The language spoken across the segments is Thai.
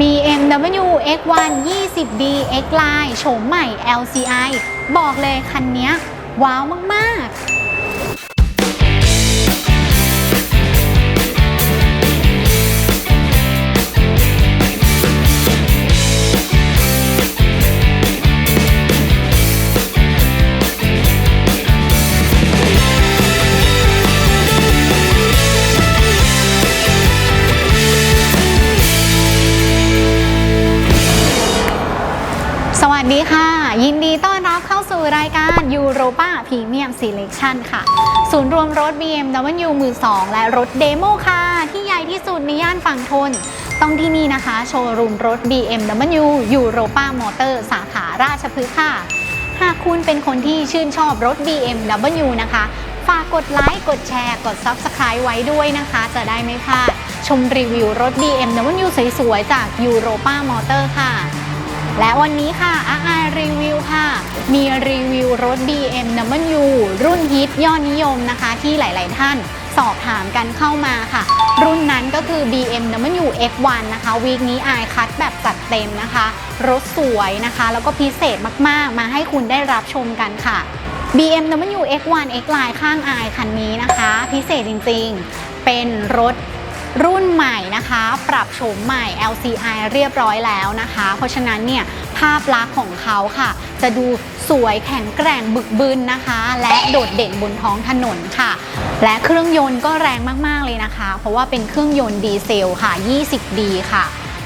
BMW X1 20D X Line โฉมใหม่ LCI บอกเลยคันนี้ว้าวมาก ๆ Europa Premium Selection ค่ะ ศูนย์รวมรถ BMW มือ2และรถเดโมค่ะ ที่ใหญ่ที่สุดในย่านฝั่งทน ต้องที่นี่นะคะ โชว์รูมรถ BMW Europa Motor สาขาราชพฤกษ์ค่ะ หากคุณเป็นคนที่ชื่นชอบรถ BMW นะคะ ฝากกดไลค์ กดแชร์ กด Subscribe ไว้ด้วยนะคะ จะได้ไม่พลาดชมรีวิวรถ BMW สวยๆจาก Europa Motor ค่ะ และวันนี้ค่ะอาอารีวิวค่ะ มีรีวิวรถ BMW รุ่นฮิตยอดนิยมนะคะที่หลาย ๆ ท่านสอบถามกันเข้ามาค่ะ รุ่นนั้นก็คือ BMW X1 นะคะ วีคนี้อายคัดแบบจัดเต็มนะคะ รถสวยนะคะ แล้วก็พิเศษมาก ๆ มาให้คุณได้รับชมกันค่ะ BMW X1 X Line ข้างอายคันนี้นะคะ พิเศษจริง ๆ เป็นรถ รุ่นใหม่นะคะ ปรับโฉมใหม่ LCI เรียบร้อยแล้วนะคะ เพราะฉะนั้นเนี่ยภาพลักษณ์ของเขาค่ะ จะดูสวยแข็งแกร่งบึกบึนนะคะ และโดดเด่นบนท้องถนนค่ะ และเครื่องยนต์ก็แรงมากๆเลยนะคะ เพราะว่าเป็นเครื่องยนต์ดีเซลค่ะ 20D ค่ะ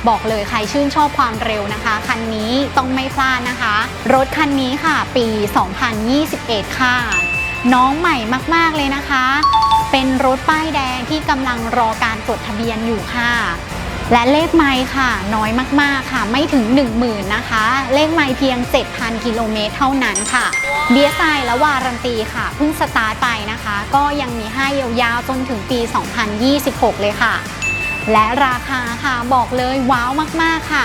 บอกเลยใครชื่นชอบความเร็วนะคะ คันนี้ต้องไม่พลาดนะคะ รถคันนี้ค่ะ ปี 2021 ค่ะ น้องใหม่มากๆเลยนะคะ เป็นรถป้ายแดงที่กำลังรอการจดทะเบียนอยู่ค่ะ และเลขไมล์ค่ะ น้อยมากๆค่ะ ไม่ถึง 10,000นะคะ เลขไมล์เพียง 7,000 กิโลเมตรเท่านั้นค่ะเดียไซและวารันตีค่ะเพิ่งสตาร์ทไปนะคะ ก็ยังมีให้ยาวๆจนถึงปี 2026 เลยค่ะ และราคาค่ะบอกเลยว้าวมากๆค่ะ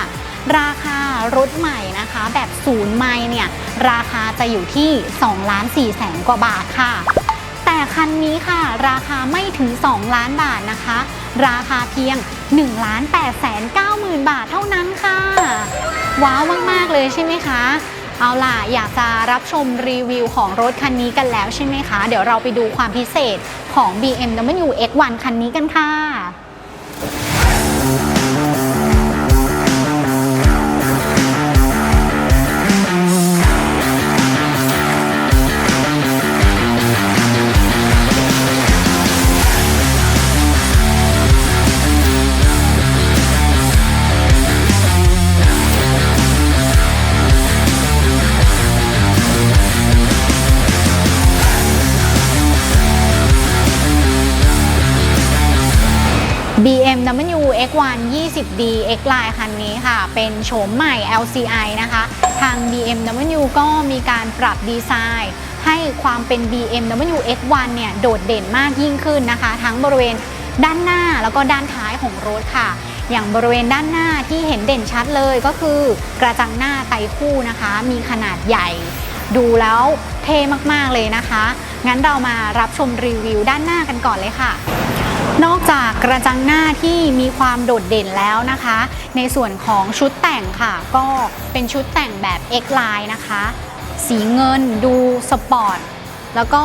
ราคารถใหม่นะคะ แบบศูนย์ไมล์เนี่ยราคาจะอยู่ที่2ล้าน4แสนกว่าบาทค่ะ แต่คันนี้ค่ะ ราคาไม่ถึง 2 ล้านบาทนะคะ ราคาเพียง1ล้าน8แสน9หมื่นบาทเท่านั้นค่ะ ว้าวมาก ๆ เลยใช่ไหมคะเอาล่ะ อยากจะรับชมรีวิวของรถคันนี้กันแล้วใช่ไหมคะ เดี๋ยวเราไปดูความพิเศษของ BMW X1 คันนี้กันค่ะ X1 20D X Line คันนี้ค่ะ เป็นโฉมใหม่ LCI นะคะ ทาง BMW ก็มีการปรับดีไซน์ ให้ความเป็น BMW X1 เนี่ย โดดเด่นมากยิ่งขึ้นนะคะ ทั้งบริเวณด้านหน้าแล้วก็ด้านท้ายของรถค่ะ อย่างบริเวณด้านหน้าที่เห็นเด่นชัดเลยก็คือกระจังหน้าไตคู่นะคะ มีขนาดใหญ่ ดูแล้วเท่มากๆเลยนะคะ งั้นเรามารับชมรีวิวด้านหน้ากันก่อนเลยค่ะ นอกจากกระจังหน้าที่มีความโดดเด่นแล้วนะคะ ในส่วนของชุดแต่งค่ะ ก็เป็นชุดแต่งแบบ X Line นะคะ สีเงินดูสปอร์ต แล้วก็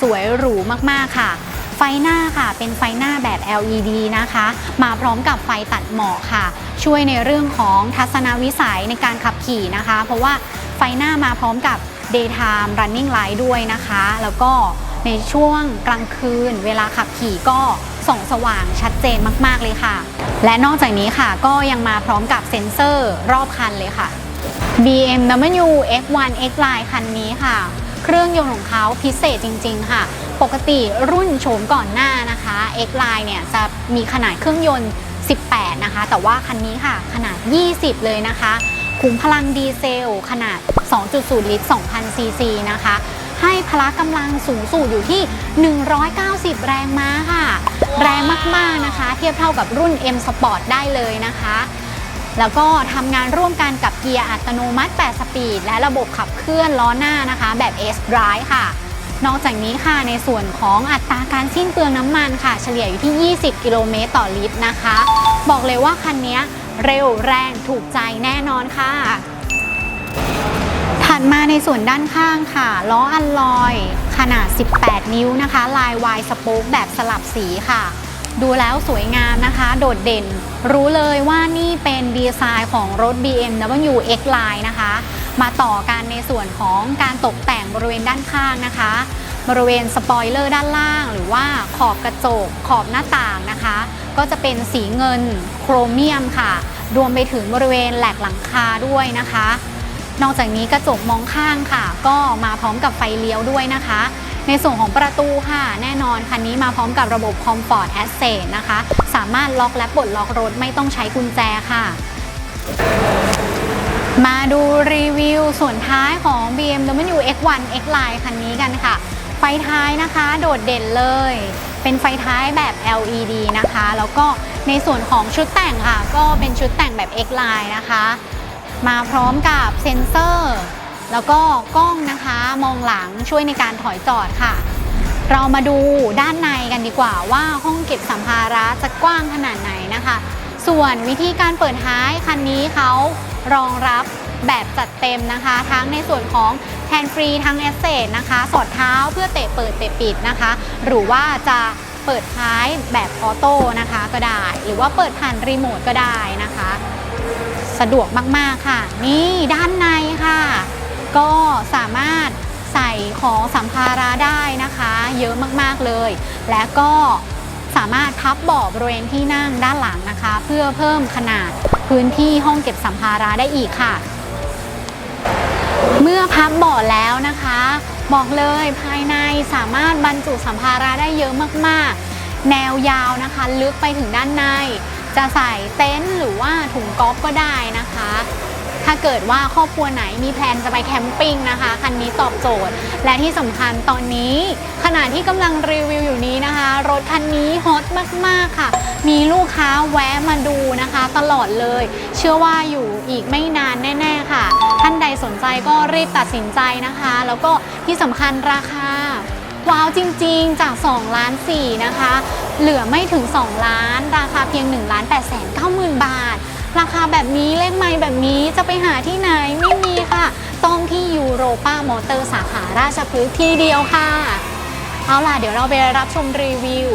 สวยหรูมากๆค่ะ ไฟหน้าค่ะ เป็นไฟหน้าแบบ LED นะคะ มาพร้อมกับไฟตัดหมอกค่ะ ช่วยในเรื่องของทัศนวิสัยในการขับขี่นะคะ เพราะว่าไฟหน้ามาพร้อมกับ daytime running light ด้วยนะคะ แล้วก็ในช่วงกลางคืนเวลาขับขี่ก็ ส่องสว่างชัดเจนมาก ๆ เลยค่ะ และนอกจากนี้ค่ะก็ยังมาพร้อมกับเซ็นเซอร์รอบคันเลยค่ะ BMW X1 X Line คันนี้ค่ะ เครื่องยนต์ของเขาพิเศษจริง ๆ ค่ะ ปกติรุ่นโฉมก่อนหน้านะคะ X Line เนี่ยจะมีขนาดเครื่องยนต์ 18 นะคะ แต่ว่าคันนี้ค่ะขนาด 20 เลยนะคะ ขุมพลังดีเซล ขนาด 2.0 ลิตร 2,000 ซีซีนะคะ ให้พละกำลังสูงสุดอยู่ที่ 190 แรงม้าค่ะ แรงมากๆนะคะ เทียบเท่ากับรุ่น M Sport ได้เลยนะคะ แล้วก็ทำงานร่วมกันกับเกียร์อัตโนมัติ 8 สปีด และระบบขับเคลื่อนล้อหน้านะคะ แบบ S Drive ค่ะ นอกจากนี้ค่ะในส่วนของอัตราการสิ้นเปลืองน้ำมันค่ะ เฉลี่ยอยู่ที่ 20 กิโลเมตรต่อลิตรนะคะ บอกเลยว่าคันนี้เร็วแรงถูกใจแน่นอนค่ะถั ดมาในส่วนด้านข้างค่ะ ล้ออัลลอยขนาด 18 นิ้วนะคะ ลายวายสโป๊กแบบสลับสีค่ะ ดูแล้วสวยงามนะคะ โดดเด่น รู้เลยว่านี่เป็นดีไซน์ของรถ BMW X Line นะคะ มาต่อกันในส่วนของการตกแต่งบริเวณด้านข้างนะคะ บริเวณสปอยเลอร์ด้านล่าง หรือว่าขอบกระจก ขอบหน้าต่างนะคะ ก็จะเป็นสีเงินโครเมียมค่ะ รวมไปถึงบริเวณแหลกหลังคาด้วยนะคะ นอกจากนี้กระจกมองข้างค่ะ ก็มาพร้อมกับไฟเลี้ยวด้วยนะคะ ในส่วนของประตูค่ะ แน่นอนคันนี้มาพร้อมกับระบบ Comfort Access นะคะ สามารถล็อกและปลดล็อกรถไม่ต้องใช้กุญแจค่ะ มาดูรีวิวส่วนท้ายของ BMW X1 X Line คันนี้กันค่ะ ไฟท้ายนะคะ โดดเด่นเลย เป็นไฟท้ายแบบ LED นะคะ แล้วก็ในส่วนของชุดแต่งค่ะ ก็เป็นชุดแต่งแบบ X Line นะคะ มาพร้อมกับเซ็นเซอร์ แล้วก็กล้องนะคะมองหลังช่วยในการถอยจอดค่ะ เรามาดูด้านในกันดีกว่าว่าห้องเก็บสัมภาระจะกว้างขนาดไหนนะคะ ส่วนวิธีการเปิดท้ายคันนี้เขารองรับแบบจัดเต็มนะคะ ทั้งในส่วนของแฮนด์ฟรีทั้งแอสเซทนะคะ สอดเท้าเพื่อเตะเปิดเตะปิดนะคะ หรือว่าจะเปิดท้ายแบบออโต้นะคะก็ได้ หรือว่าเปิดผ่านรีโมทก็ได้นะคะ สะดวกมากๆค่ะ นี่ด้านในค่ะ ก็สามารถใส่ของสัมภาระได้นะคะ เยอะมากๆเลย และก็สามารถพับเบาะบริเวณที่นั่งด้านหลังนะคะ เพื่อเพิ่มขนาดพื้นที่ห้องเก็บสัมภาระได้อีกค่ะ เมื่อพับเบาะแล้วนะคะ บอกเลยภายในสามารถบรรจุสัมภาระได้เยอะมากๆ แนวยาวนะคะ ลึกไปถึงด้านใน จะใส่เต็นท์หรือว่าถุงก๊อฟก็ได้นะคะ ถ้าเกิดว่าครอบครัวไหนมีแพลนจะไปแคมปิ้งนะคะ คันนี้ตอบโจทย์ และที่สำคัญตอนนี้ ขณะที่กำลังรีวิวอยู่นี้นะคะ รถคันนี้ฮอตมาก ๆ ค่ะ มีลูกค้าแวะมาดูนะคะ ตลอดเลย เชื่อว่าอยู่อีกไม่นานแน่ ๆ ค่ะ ท่านใดสนใจก็รีบตัดสินใจนะคะ แล้วก็ที่สำคัญราคา ว้าวจริงๆ จาก2ล้าน4นะคะ เหลือไม่ถึง 2 ล้าน ราคาเพียง1ล้าน8แสน9หมื่นบาท ราคาแบบนี้เลขไม่แบบนี้จะไปหาที่ไหนไม่มีค่ะ ต้องที่ยูโรป้ามอเตอร์สาขาราชพฤกษ์ที่เดียวค่ะ เอาล่ะเดี๋ยวเราไปรับชมรีวิว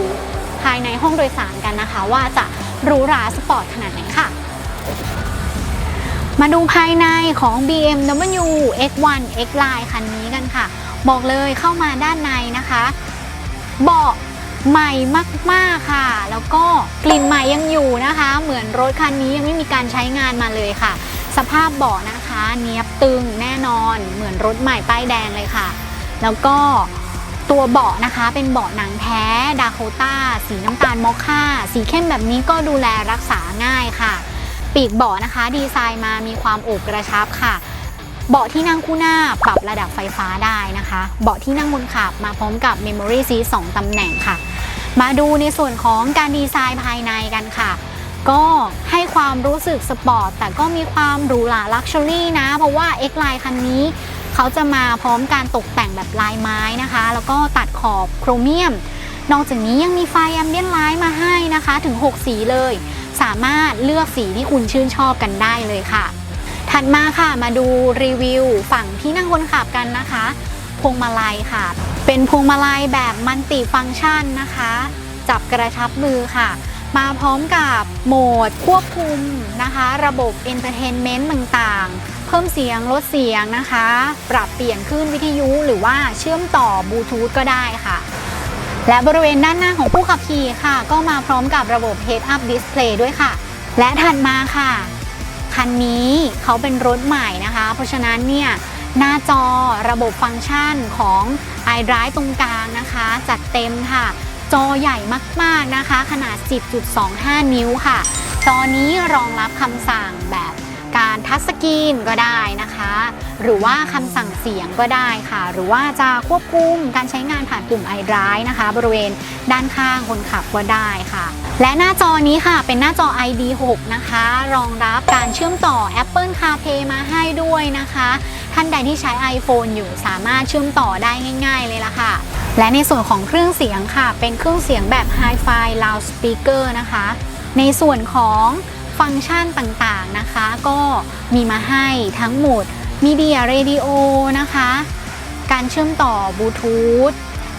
ภายในห้องโดยสารกันนะคะ ว่าจะหรูหราสปอร์ตขนาดไหนค่ะ มาดูภายในของ BMW X1 X Line คันนี้กันค่ะ บอกเลยเข้ามาด้านในนะคะ เบาะใหม่มากๆค่ะ แล้วก็กลิ่นใหม่ยังอยู่นะคะ เหมือนรถคันนี้ยังไม่มีการใช้งานมาเลยค่ะ สภาพเบาะนะคะ เนียบตึงแน่นอน เหมือนรถใหม่ป้ายแดงเลยค่ะ แล้วก็ตัวเบาะนะคะเป็นเบาะหนังแท้ดาโคต้าสีน้ำตาลมอคค่า สีเข้มแบบนี้ก็ดูแลรักษาง่ายค่ะ ปีกเบาะนะคะ ดีไซน์มามีความโอบกระชับค่ะ เบาะที่นั่งคู่หน้าปรับระดับไฟฟ้าได้นะคะ เบาะที่นั่งบนขับมาพร้อมกับ Memory Seat 2ตำแหน่งค่ะ มาดูในส่วนของการดีไซน์ภายในกันค่ะ ก็ให้ความรู้สึกสปอร์ต แต่ก็มีความหรูหราลักชัวรี่นะ เพราะว่า X Line คันนี้เขาจะมาพร้อมการตกแต่งแบบลายไม้นะคะ แล้วก็ตัดขอบโครเมียม นอกจากนี้ยังมีไฟแอมเบียนไลท์มาให้นะคะถึง 6 สีเลย สามารถเลือกสีที่คุณชื่นชอบกันได้เลยค่ะ ถัดมาค่ะมาดูรีวิวฝั่งที่นั่งคนขับกันนะคะ พวงมาลัยค่ะ เป็นพวงมาลัยแบบมัลติฟังก์ชันนะคะ จับกระชับมือค่ะ มาพร้อมกับโหมดควบคุมนะคะ ระบบเอนเตอร์เทนเมนต์ต่างๆ เพิ่มเสียงลดเสียงนะคะ ปรับเปลี่ยนคลื่นวิทยุหรือว่าเชื่อมต่อบลูทูธก็ได้ค่ะ และบริเวณด้านหน้าของผู้ขับขี่ค่ะ ก็มาพร้อมกับระบบ Head Up Display ด้วยค่ะ และถัดมาค่ะ คันนี้เขาเป็นรถใหม่นะคะ เพราะฉะนั้นเนี่ยหน้าจอระบบฟังก์ชันของ iDrive ตรงกลางนะคะ จัดเต็มค่ะ จอใหญ่มาก ๆ นะคะ ขนาด 10.25 นิ้วค่ะ จอนี้รองรับคำสั่งแบบ การทัชสกรีนก็ได้นะคะ หรือว่าคำสั่งเสียงก็ได้ค่ะ หรือว่าจะควบคุมการใช้งานผ่านปุ่ม iDrive นะคะ บริเวณด้านข้างคนขับก็ได้ค่ะ และหน้าจอนี้ค่ะเป็นหน้าจอ ID6 นะคะ รองรับการเชื่อมต่อ Apple CarPlay มาให้ด้วยนะคะ ท่านใดที่ใช้ iPhone อยู่สามารถเชื่อมต่อได้ง่าย ๆ เลยละค่ะและในส่วนของเครื่องเสียงค่ะ เป็นเครื่องเสียงแบบ Hi-Fi Loudspeaker นะคะ ในส่วนของ ฟังก์ชันต่างๆนะคะ ก็มีมาให้ทั้งหมด Media Radio นะคะ การเชื่อมต่อบลูทูธ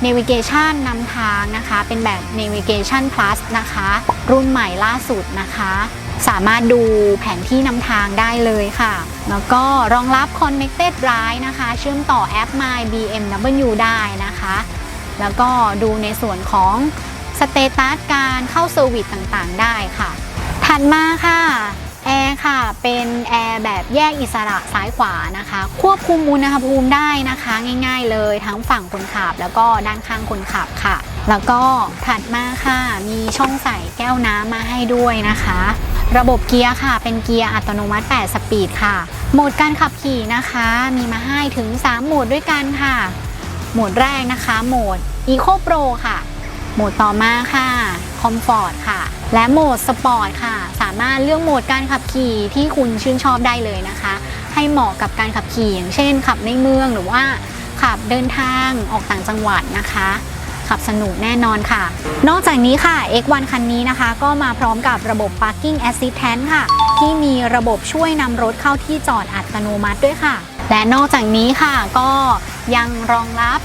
Navigation นำทางนะคะ เป็นแบบ Navigation Plus นะคะ รุ่นใหม่ล่าสุดนะคะ สามารถดูแผนที่นำทางได้เลยค่ะ แล้วก็รองรับ Connected Ride นะคะ เชื่อมต่อแอป My BMW ได้นะคะ แล้วก็ดูในส่วนของสเตตัสการเข้าเซอร์วิสต่างๆ ได้ค่ะ ถัดมาค่ะแอร์ค่ะ เป็นแอร์แบบแยกอิสระซ้ายขวานะคะ ควบคุมอุณหภูมิได้นะคะ ง่าย ๆ เลยทั้งฝั่งคนขับ แล้วก็ด้านข้างคนขับค่ะ แล้วก็ถัดมาค่ะมีช่องใส่แก้วน้ำมาให้ด้วยนะคะ ระบบเกียร์ค่ะ เป็นเกียร์อัตโนมัติ 8 สปีดค่ะ โหมดการขับขี่นะคะ มีมาให้ถึง 3 โหมดด้วยกันค่ะ โหมดแรกนะคะ โหมด Eco Pro ค่ะ โหมดต่อมาค่ะ Comfort ค่ะ และโหมด Sport ค่ะ สามารถเลือกโหมดการขับขี่ที่คุณชื่นชอบได้เลยนะคะ ให้เหมาะกับการขับขี่อย่างเช่น ขับในเมืองหรือว่าขับเดินทางออกต่างจังหวัดนะคะ ขับสนุกแน่นอนค่ะ นอกจากนี้ค่ะ X1 คันนี้นะคะ ก็มาพร้อมกับระบบ Parking Assistant ค่ะ ที่มีระบบช่วยนำรถเข้าที่จอดอัตโนมัติด้วยค่ะ และนอกจากนี้ค่ะก็ยังรองรับ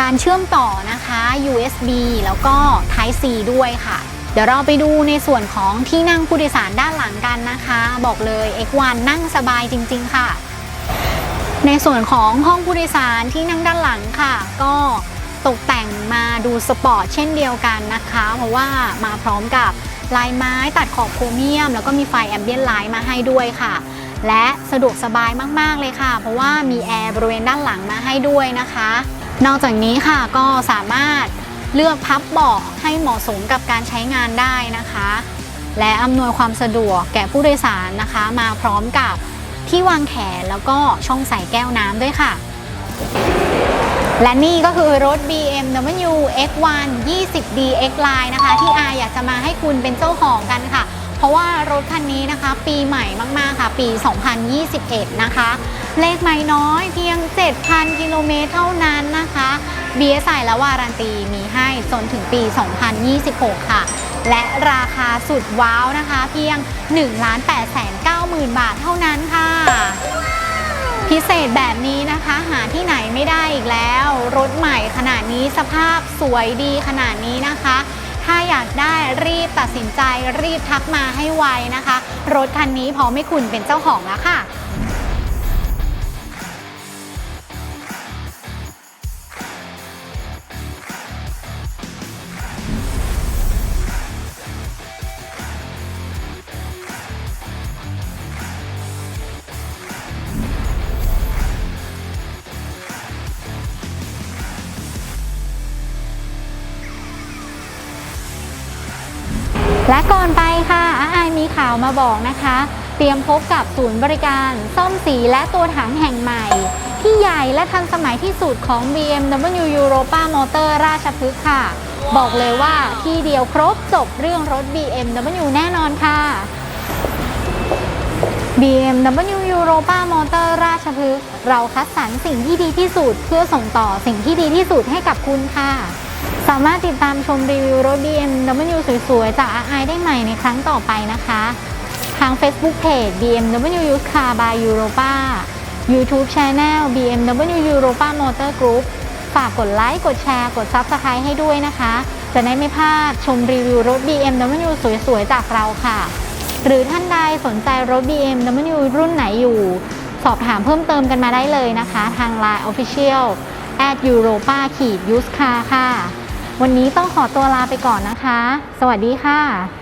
การเชื่อมต่อนะคะ USB แล้วก็ Type C ด้วยค่ะ เดี๋ยวเราไปดูในส่วนของที่นั่งผู้โดยสารด้านหลังกันนะคะ บอกเลย X1 นั่งสบายจริง ๆ ค่ะ ในส่วนของห้องผู้โดยสารที่นั่งด้านหลังค่ะ ก็ตกแต่งมาดูสปอร์ตเช่นเดียวกันนะคะ เพราะว่ามาพร้อมกับลายไม้ตัดขอบโครเมียม แล้วก็มีไฟแอมเบียนไลท์มาให้ด้วยค่ะ และสะดวกสบายมากๆเลยค่ะ เพราะว่ามีแอร์บริเวณด้านหลังมาให้ด้วยนะคะ นอกจากนี้ค่ะก็สามารถ เลือกพับเบาะให้เหมาะสมกับการใช้งานได้นะคะ และอำนวยความสะดวกแก่ผู้โดยสารนะคะ มาพร้อมกับที่วางแขนแล้วก็ช่องใส่แก้วน้ำด้วยค่ะ และนี่ก็คือรถ BMW X1 20D X Line นะคะ ที่อาอยากจะมาให้คุณเป็นเจ้าของกันค่ะ เพราะว่ารถคันนี้นะคะ ปีใหม่มากๆค่ะ ปี 2021 นะคะ เลขไม่น้อยเพียง 7,000 กิโลเมตรเท่านั้นนะคะ BSI และวารันตีมีให้จนถึงปี 2026 ค่ะ และราคาสุดว้าวนะคะ เพียง 1 8 9 0 0 0 บาทเท่านั้นค่ะ พิเศษแบบนี้นะคะหาที่ไหนไม่ได้อีกแล้ว รถใหม่ขนาดนี้สภาพสวยดีขนาดนี้นะคะ ถ้าอยากได้รีบตัดสินใจรีบทักมาให้ไวนะคะ รถคันนี้พร้อมให้คุณเป็นเจ้าของแล้วค่ะ และก่อนไปค่ะอาอายมีข่าวมาบอกนะคะ เตรียมพบกับศูนย์บริการซ่อมสีและตัวถังแห่งใหม่ ที่ใหญ่และทันสมัยที่สุดของ BMW Europa Motor ราชพฤกษ์ค่ะ บอกเลยว่าที่เดียวครบจบเรื่องรถ BMW แน่นอนค่ะ BMW Europa Motor ราชพฤกษ์เราคัดสรรสิ่งที่ดีที่สุด เพื่อส่งต่อสิ่งที่ดีที่สุดให้กับคุณค่ะ สามารถติดตามชมรีวิวรถ BMW สวยๆ จาก RI ได้ใหม่ในครั้งต่อไปนะคะ ทาง Facebook Page BMW Used Car by Europa YouTube Channel BMW Europa Motor Group ฝากกดไลค์กดแชร์กด Subscribe ให้ด้วยนะคะ จะได้ไม่พลาดชมรีวิวรถ BMW สวยๆ จากเราค่ะ หรือท่านใดสนใจรถ BMW รุ่นไหนอยู่ สอบถามเพิ่มเติมกันมาได้เลยนะคะ ทาง Line Official at Europa ขีด Used Car ค่ะ วันนี้ต้องขอตัวลาไปก่อนนะคะ สวัสดีค่ะ